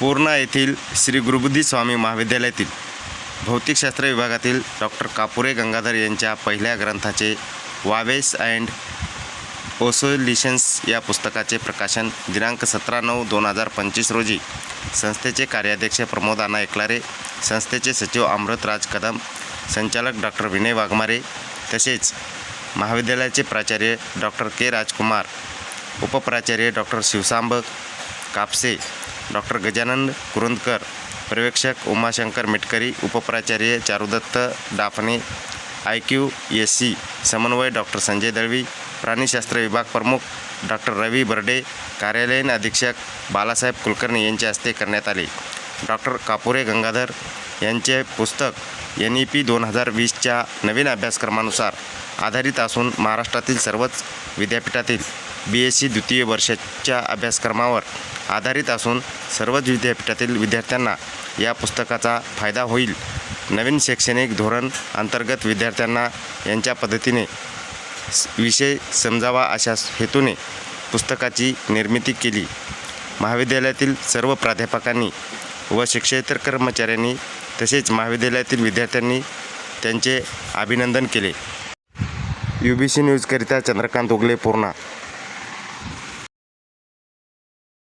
पूर्णा येथील श्री गुरुबुद्धी स्वामी महाविद्यालयातील भौतिकशास्त्र विभागातील डॉक्टर कापुरे गंगाधर यांच्या पहिल्या ग्रंथाचे वावेस अँड ओसोलिशन्स या पुस्तकाचे प्रकाशन दिनांक सतरा नऊ दोन हजार पंचवीस रोजी संस्थेचे कार्याध्यक्ष प्रमोद अण्णा एकलारे संस्थेचे सचिव अमृतराज कदम संचालक डॉक्टर विनय वाघमारे तसेच महाविद्यालयाचे प्राचार्य डॉक्टर के राजकुमार उपप्राचार्य डॉक्टर शिवसांब कापसे डॉक्टर गजानन कुरुंदकर पर्यवेक्षक Umashankar Mitkari उपप्राचार्य Charudatt Daphane I Q S C समन्वय डॉक्टर संजय दळवी प्राणीशास्त्र विभाग प्रमुख डॉक्टर रवी बर्डे कार्यालयीन अधीक्षक बालासाहेब कुलकर्णी यांच्या हस्ते करण्यात आले. डॉक्टर कापुरे गंगाधर यांचे पुस्तक एन ई पी दोन हजार वीसच्या नवीन अभ्यासक्रमानुसार आधारित असून महाराष्ट्रातील सर्वच विद्यापीठातील बी एस सी द्वितीय वर्षाच्या अभ्यासक्रमावर आधारित असून सर्वच विद्यापीठातील विद्यार्थ्यांना या पुस्तकाचा फायदा होईल. नवीन शैक्षणिक धोरण अंतर्गत विद्यार्थ्यांना यांच्या पद्धतीने विषय समजावा अशा हेतूने पुस्तकाची निर्मिती केली. महाविद्यालयातील सर्व प्राध्यापकांनी व शिक्षेतर कर्मचाऱ्यांनी तसेच महाविद्यालयातील विद्यार्थ्यांनी त्यांचे अभिनंदन केले. यू बी सी न्यूजकरिता चंद्रकांत उगले पूर्णा.